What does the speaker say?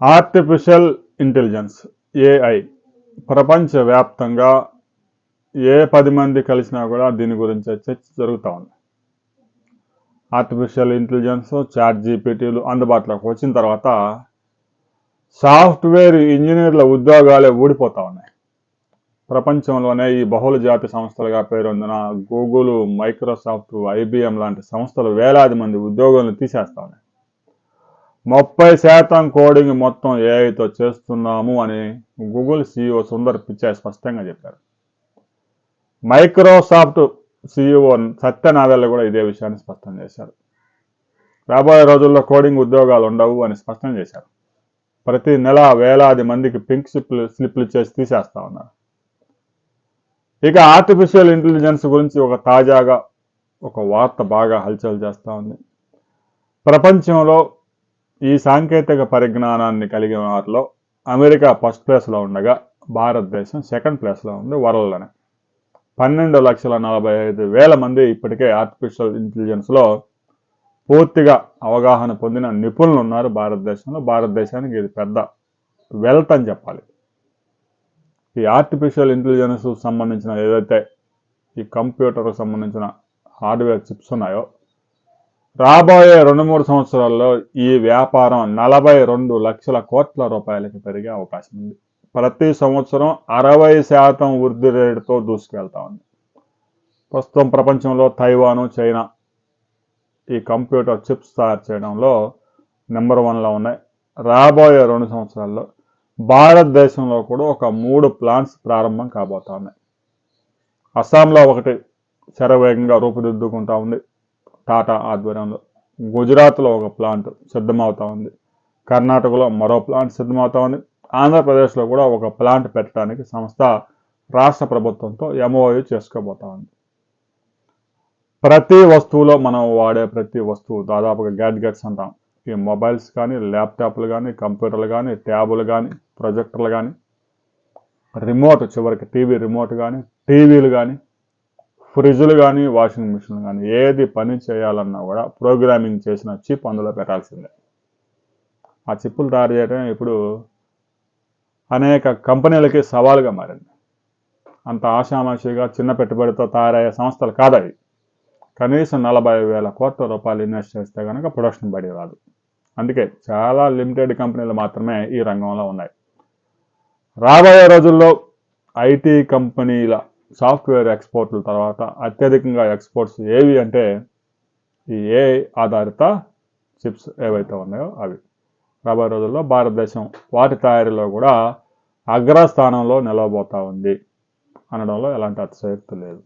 Artificial intelligence AI ప్రపంచవ్యాప్తంగా ఏ పది మంది కలిసినా కూడా దీని గురించి చర్చ జరుగుతూ ఉంది. ఆర్టిఫిషియల్ ఇంటెలిజెన్స్ చాట్ జీపీటీలు అందుబాటులోకి వచ్చిన తర్వాత సాఫ్ట్వేర్ ఇంజనీర్ల ఉద్యోగాలే ఊడిపోతూ ఉన్నాయి. ప్రపంచంలోనే ఈ బహుళ జాతి సంస్థలుగా పేరొందిన గూగుల్ మైక్రోసాఫ్ట్ ఐబిఎం లాంటి సంస్థలు వేలాది మంది ఉద్యోగులను తీసేస్తా ఉన్నాయి. ముప్పై శాతం కోడింగ్ మొత్తం ఏఐతో చేస్తున్నాము అని గూగుల్ సీఈఓ సుందర్ పిచ్చాయ్ స్పష్టంగా చెప్పారు. మైక్రోసాఫ్ట్ సీఈఓ సత్యనాదల్ కూడా ఇదే విషయాన్ని స్పష్టం చేశారు. రాబోయే రోజుల్లో కోడింగ్ ఉద్యోగాలు ఉండవు అని స్పష్టం చేశారు. ప్రతి నెల వేలాది మందికి పింక్ స్లిప్లు స్లిప్లు చేసి తీసేస్తా ఉన్నారు. ఇక ఆర్టిఫిషియల్ ఇంటెలిజెన్స్ గురించి ఒక తాజాగా ఒక వార్త బాగా హల్చల్ చేస్తూ ఉంది. ప్రపంచంలో ఈ సాంకేతిక పరిజ్ఞానాన్ని కలిగిన వారిలో అమెరికా ఫస్ట్ ప్లేస్లో ఉండగా భారతదేశం సెకండ్ ప్లేస్లో ఉంది వరల్డ్లోనే. పన్నెండు లక్షల నలభై ఐదు వేల మంది ఇప్పటికే ఆర్టిఫిషియల్ ఇంటెలిజెన్స్లో పూర్తిగా అవగాహన పొందిన నిపుణులు ఉన్నారు భారతదేశంలో. భారతదేశానికి ఇది పెద్ద వెల్త్ అని చెప్పాలి. ఈ ఆర్టిఫిషియల్ ఇంటెలిజెన్స్ సంబంధించిన ఏదైతే ఈ కంప్యూటర్కు సంబంధించిన హార్డ్వేర్ చిప్స్ ఉన్నాయో రాబోయే రెండు మూడు సంవత్సరాల్లో ఈ వ్యాపారం నలభై రెండు లక్షల కోట్ల రూపాయలకి పెరిగే అవకాశం ఉంది. ప్రతి సంవత్సరం అరవై శాతం వృద్ధి రేటుతో దూసుకెళ్తా ఉంది. ప్రస్తుతం ప్రపంచంలో తైవాను చైనా ఈ కంప్యూటర్ చిప్స్ తయారు చేయడంలో నెంబర్ వన్లో ఉన్నాయి. రాబోయే రెండు సంవత్సరాల్లో భారతదేశంలో కూడా ఒక మూడు ప్లాంట్స్ ప్రారంభం కాబోతా ఉన్నాయి. అస్సాంలో ఒకటి శరవేగంగా రూపుదిద్దుకుంటా ఉంది. టాటా ఆధ్వర్యంలో. గుజరాత్లో ఒక ప్లాంట్ సిద్ధమవుతా ఉంది. కర్ణాటకలో మరో ప్లాంట్ సిద్ధమవుతా ఉంది. ఆంధ్రప్రదేశ్లో కూడా ఒక ప్లాంట్ పెట్టడానికి సంస్థ రాష్ట్ర ప్రభుత్వంతో ఎంఓయూ చేసుకోబోతా ఉంది. ప్రతి వస్తువులో మనం వాడే ప్రతి వస్తువు దాదాపుగా గ్యాడ్గెట్స్ అంటాం. ఈ మొబైల్స్ కానీ ల్యాప్టాప్లు కానీ కంప్యూటర్లు కానీ ట్యాబులు కానీ ప్రొజెక్టర్లు కానీ రిమోట్ చివరికి టీవీ రిమోట్ కానీ టీవీలు కానీ ఫ్రిడ్జ్లు కానీ వాషింగ్ మిషన్లు కానీ ఏది పని చేయాలన్నా కూడా ప్రోగ్రామింగ్ చేసిన చిప్ అందులో పెట్టాల్సిందే. ఆ చిప్పులు తయారు చేయడం ఇప్పుడు అనేక కంపెనీలకి సవాలుగా మారింది. అంత ఆషామాషిగా చిన్న పెట్టుబడితో తయారయ్యే సంస్థలు కాదవి. కనీసం నలభై వేల కోట్ల రూపాయలు ఇన్వెస్ట్ చేస్తే కనుక ప్రొడక్షన్ బడి రాదు. అందుకే చాలా లిమిటెడ్ కంపెనీలు మాత్రమే ఈ రంగంలో ఉన్నాయి. రాబోయే రోజుల్లో ఐటీ కంపెనీల సాఫ్ట్వేర్ ఎక్స్పోర్ట్ల తర్వాత అత్యధికంగా ఎక్స్పోర్ట్స్ ఏవి అంటే ఈ ఏ ఆధారిత చిప్స్ ఏవైతే ఉన్నాయో అవి. రాబోయే రోజుల్లో భారతదేశం వాటి తయారీలో కూడా అగ్రస్థానంలో నిలవబోతా ఉంది. అనడంలో ఎలాంటి అతిశయక్తి లేదు.